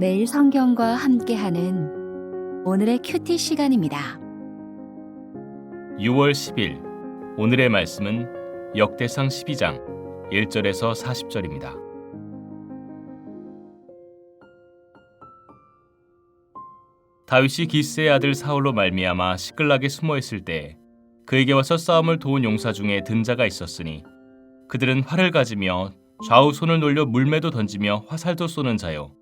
매일 성경과 함께하는 오늘의 큐티 시간입니다. 6월 10일 오늘의 말씀은 역대상 12장 1절에서 40절입니다. 다윗이 기스의 아들 사울로 말미암아 시끌락에 숨어 있을 때 그에게 와서 싸움을 도운 용사 중에 든 자가 있었으니 그들은 활을 가지며 좌우 손을 놀려 물매도 던지며 화살도 쏘는 자요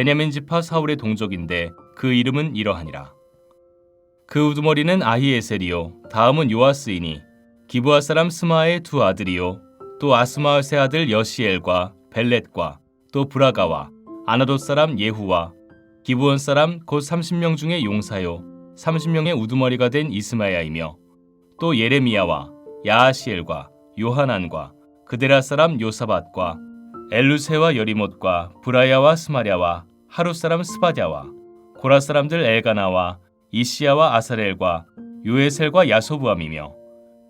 베냐민 지파 사울의 동족인데 그 이름은 이러하니라. 그 우두머리는 아히에셀이요. 다음은 요아스이니 기브아 사람 스마의 두 아들이요. 또 아스마의 아들 여시엘과 벨렛과 또 브라가와 아나돗 사람 예후와 기브온 사람 곧 30명 중에 용사요. 30명의 우두머리가 된 이스마야이며 또 예레미야와 야하시엘과 요하난과 그데라 사람 요사밧과 엘루세와 여리못과 브라야와 스마랴와 하루 사람 스바랴와 고라 사람들 엘가나와 이시야와 아사렐과 요에셀과 야소부함이며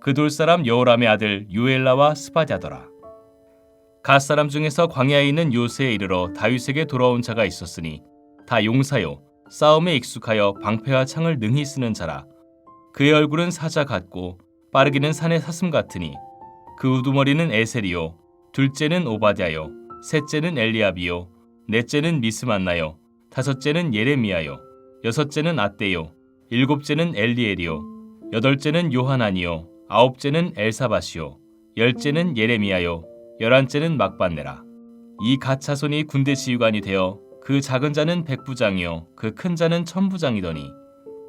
그둘 사람 여호람의 아들 요엘라와 스바랴더라. 갓 사람 중에서 광야에 있는 요새에 이르러 다윗에게 돌아온 자가 있었으니 다 용사요 싸움에 익숙하여 방패와 창을 능히 쓰는 자라. 그의 얼굴은 사자 같고 빠르기는 산의 사슴 같으니 그 우두머리는 에셀이요 둘째는 오바댜요 셋째는 엘리압이요 넷째는 미스만나요. 다섯째는 예레미야요. 여섯째는 아떼요. 일곱째는 엘리엘이요. 여덟째는 요하나니요. 아홉째는 엘사바시요. 열째는 예레미야요. 열한째는 막반네라. 이 가차손이 군대 지휘관이 되어 그 작은 자는 백부장이요. 그 큰 자는 천부장이더니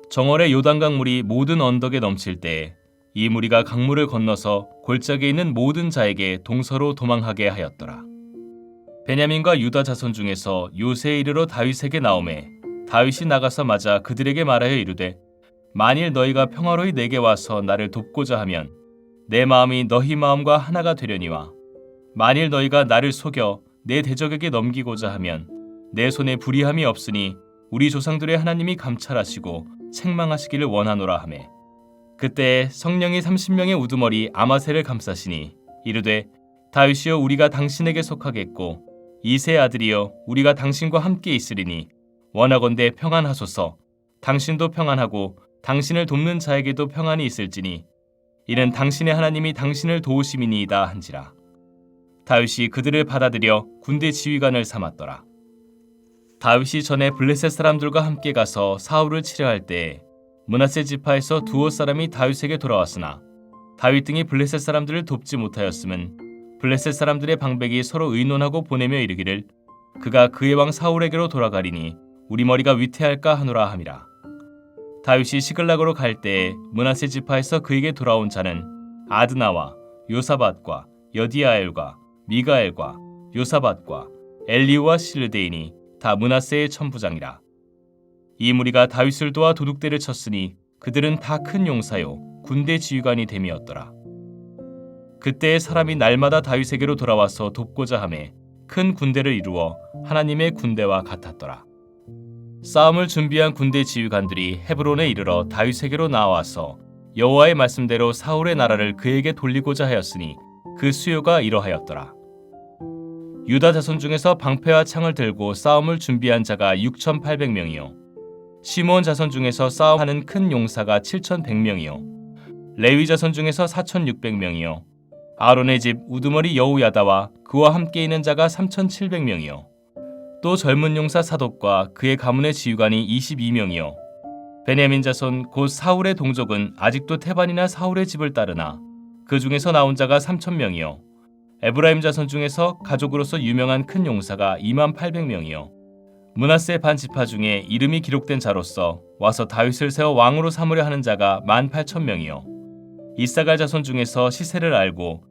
정월의 요단강 물이 모든 언덕에 넘칠 때에 이 무리가 강물을 건너서 골짜기에 있는 모든 자에게 동서로 도망하게 하였더라. 베냐민과 유다 자손 중에서 요새에 이르러 다윗에게 나오매 다윗이 나가서 맞아 그들에게 말하여 이르되 만일 너희가 평화로이 내게 와서 나를 돕고자 하면 내 마음이 너희 마음과 하나가 되려니와 만일 너희가 나를 속여 내 대적에게 넘기고자 하면 내 손에 불의함이 없으니 우리 조상들의 하나님이 감찰하시고 책망하시기를 원하노라 하매. 그때 성령이 30명의 우두머리 아마세를 감싸시니 이르되 다윗이여 우리가 당신에게 속하겠고 이세 아들이여 우리가 당신과 함께 있으리니 원하건대 평안하소서. 당신도 평안하고 당신을 돕는 자에게도 평안이 있을지니 이는 당신의 하나님이 당신을 도우심이니이다 한지라. 다윗이 그들을 받아들여 군대 지휘관을 삼았더라. 다윗이 전에 블레셋 사람들과 함께 가서 사울을 치려할 때 문하세 지파에서 두옷 사람이 다윗에게 돌아왔으나 다윗 등이 블레셋 사람들을 돕지 못하였음은 블레셋 사람들의 방백이 서로 의논하고 보내며 이르기를 그가 그의 왕 사울에게로 돌아가리니 우리 머리가 위태할까 하노라 함이라 다윗이 시글락으로 갈 때에 문하세 지파에서 그에게 돌아온 자는 아드나와 요사밧과 여디아엘과 미가엘과 요사밧과 엘리우와 실르데이니 다 문하세의 천부장이라 이 무리가 다윗을 도와 도둑대를 쳤으니 그들은 다 큰 용사요 군대 지휘관이 됨이었더라. 그때의 사람이 날마다 다윗에게로 돌아와서 돕고자 하매 큰 군대를 이루어 하나님의 군대와 같았더라. 싸움을 준비한 군대 지휘관들이 헤브론에 이르러 다윗에게로 나와서 여호와의 말씀대로 사울의 나라를 그에게 돌리고자 하였으니 그 수요가 이러하였더라. 유다 자손 중에서 방패와 창을 들고 싸움을 준비한 자가 6,800명이요. 시몬 자손 중에서 싸움하는 큰 용사가 7,100명이요. 레위 자손 중에서 4,600명이요. 아론의 집 우두머리 여우야다와 그와 함께 있는 자가 3,700명이요. 또 젊은 용사 사독과 그의 가문의 지휘관이 22명이요. 베냐민 자손 곧 사울의 동족은 아직도 태반이나 사울의 집을 따르나 그 중에서 나온 자가 3,000명이요. 에브라임 자손 중에서 가족으로서 유명한 큰 용사가 2만 800명이요. 문하세 반 지파 중에 이름이 기록된 자로서 와서 다윗을 세워 왕으로 삼으려 하는 자가 1만 8천 명이요. 이사갈 자손 중에서 시세를 알고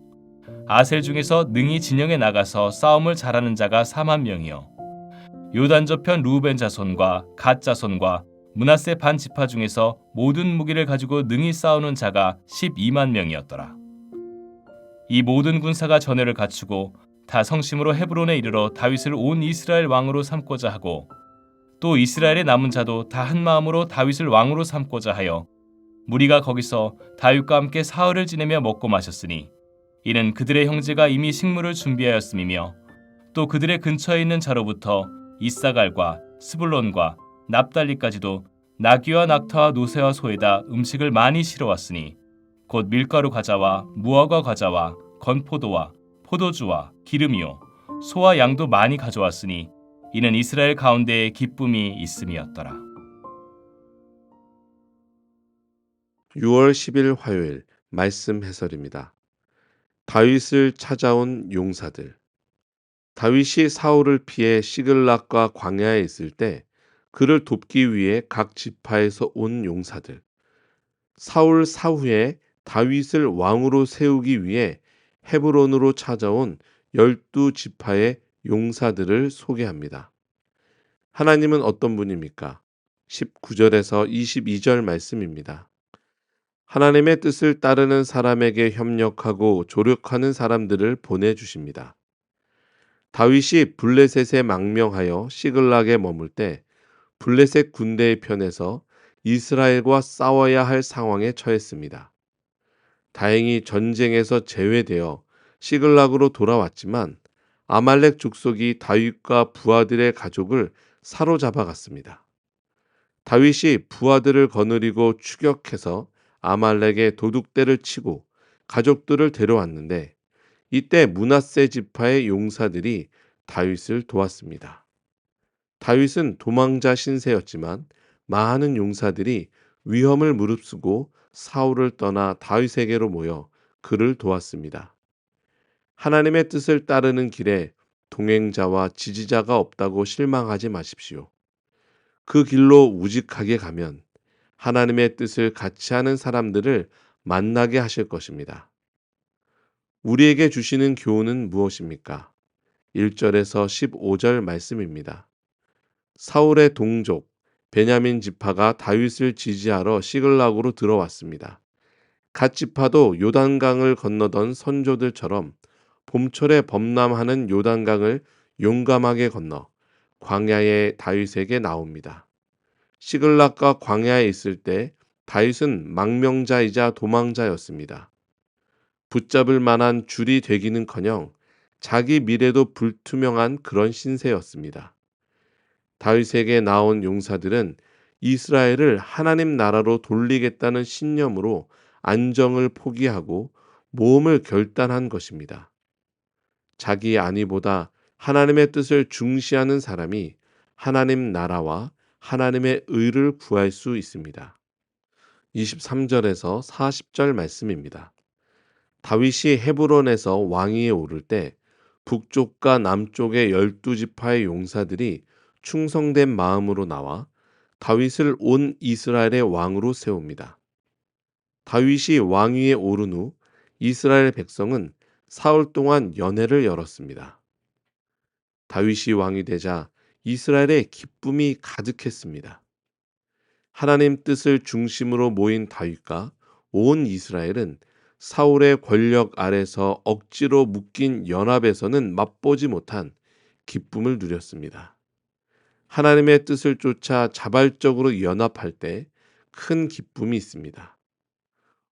아셀 중에서 능히 진영에 나가서 싸움을 잘하는 자가 4만 명이요. 요단 저편 루벤 자손과 갓 자손과 문하세 반 지파 중에서 모든 무기를 가지고 능히 싸우는 자가 12만 명이었더라. 이 모든 군사가 전열을 갖추고 다 성심으로 헤브론에 이르러 다윗을 온 이스라엘 왕으로 삼고자 하고 또 이스라엘의 남은 자도 다 한 마음으로 다윗을 왕으로 삼고자 하여 무리가 거기서 다윗과 함께 사흘을 지내며 먹고 마셨으니 이는 그들의 형제가 이미 식물을 준비하였음이며 또 그들의 근처에 있는 자로부터 이사갈과 스불론과 납달리까지도 나귀와 낙타와 노새와 소에다 음식을 많이 실어왔으니 곧 밀가루 과자와 무화과 과자와 건포도와 포도주와 기름이요 소와 양도 많이 가져왔으니 이는 이스라엘 가운데에 기쁨이 있음이었더라. 6월 10일 화요일 말씀 해설입니다. 다윗을 찾아온 용사들. 다윗이 사울을 피해 시글락과 광야에 있을 때 그를 돕기 위해 각 지파에서 온 용사들. 사울 사후에 다윗을 왕으로 세우기 위해 헤브론으로 찾아온 열두 지파의 용사들을 소개합니다. 하나님은 어떤 분입니까? 19절에서 22절 말씀입니다. 하나님의 뜻을 따르는 사람에게 협력하고 조력하는 사람들을 보내주십니다. 다윗이 블레셋에 망명하여 시글락에 머물 때 블레셋 군대의 편에서 이스라엘과 싸워야 할 상황에 처했습니다. 다행히 전쟁에서 제외되어 시글락으로 돌아왔지만 아말렉 족속이 다윗과 부하들의 가족을 사로잡아 갔습니다. 다윗이 부하들을 거느리고 추격해서 아말렉의 도둑대를 치고 가족들을 데려왔는데 이때 문하세 지파의 용사들이 다윗을 도왔습니다. 다윗은 도망자 신세였지만 많은 용사들이 위험을 무릅쓰고 사울을 떠나 다윗에게로 모여 그를 도왔습니다. 하나님의 뜻을 따르는 길에 동행자와 지지자가 없다고 실망하지 마십시오. 그 길로 우직하게 가면 하나님의 뜻을 같이 하는 사람들을 만나게 하실 것입니다. 우리에게 주시는 교훈은 무엇입니까? 1절에서 15절 말씀입니다. 사울의 동족 베냐민 지파가 다윗을 지지하러 시글락으로 들어왔습니다. 갓 지파도 요단강을 건너던 선조들처럼 봄철에 범람하는 요단강을 용감하게 건너 광야의 다윗에게 나옵니다. 시글락과 광야에 있을 때 다윗은 망명자이자 도망자였습니다. 붙잡을 만한 줄이 되기는커녕 자기 미래도 불투명한 그런 신세였습니다. 다윗에게 나온 용사들은 이스라엘을 하나님 나라로 돌리겠다는 신념으로 안정을 포기하고 모험을 결단한 것입니다. 자기 안위보다 하나님의 뜻을 중시하는 사람이 하나님 나라와 하나님의 의를 구할 수 있습니다. 23절에서 40절 말씀입니다. 다윗이 헤브론에서 왕위에 오를 때 북쪽과 남쪽의 열두 지파의 용사들이 충성된 마음으로 나와 다윗을 온 이스라엘의 왕으로 세웁니다. 다윗이 왕위에 오른 후 이스라엘 백성은 사흘 동안 연회를 열었습니다. 다윗이 왕이 되자 이스라엘에 기쁨이 가득했습니다. 하나님 뜻을 중심으로 모인 다윗과 온 이스라엘은 사울의 권력 아래서 억지로 묶인 연합에서는 맛보지 못한 기쁨을 누렸습니다. 하나님의 뜻을 쫓아 자발적으로 연합할 때 큰 기쁨이 있습니다.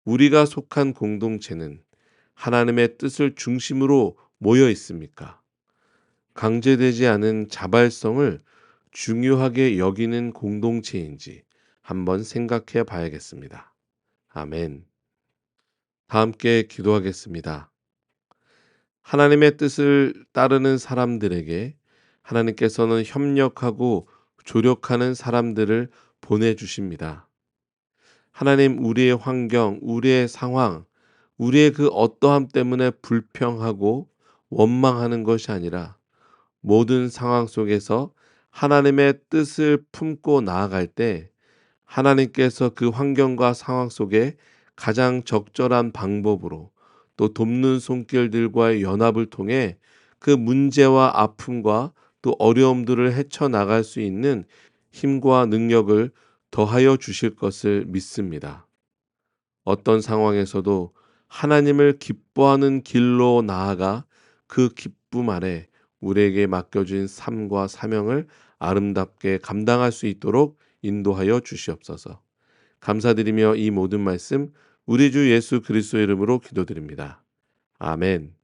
우리가 속한 공동체는 하나님의 뜻을 중심으로 모여 있습니까? 강제되지 않은 자발성을 중요하게 여기는 공동체인지 한번 생각해 봐야겠습니다. 아멘. 다 함께 기도하겠습니다. 하나님의 뜻을 따르는 사람들에게 하나님께서는 협력하고 조력하는 사람들을 보내주십니다. 하나님, 우리의 환경, 우리의 상황, 우리의 그 어떠함 때문에 불평하고 원망하는 것이 아니라 모든 상황 속에서 하나님의 뜻을 품고 나아갈 때 하나님께서 그 환경과 상황 속에 가장 적절한 방법으로 또 돕는 손길들과의 연합을 통해 그 문제와 아픔과 또 어려움들을 헤쳐나갈 수 있는 힘과 능력을 더하여 주실 것을 믿습니다. 어떤 상황에서도 하나님을 기뻐하는 길로 나아가 그 기쁨 아래 우리에게 맡겨진 삶과 사명을 아름답게 감당할 수 있도록 인도하여 주시옵소서. 감사드리며 이 모든 말씀 우리 주 예수 그리스도 이름으로 기도드립니다. 아멘.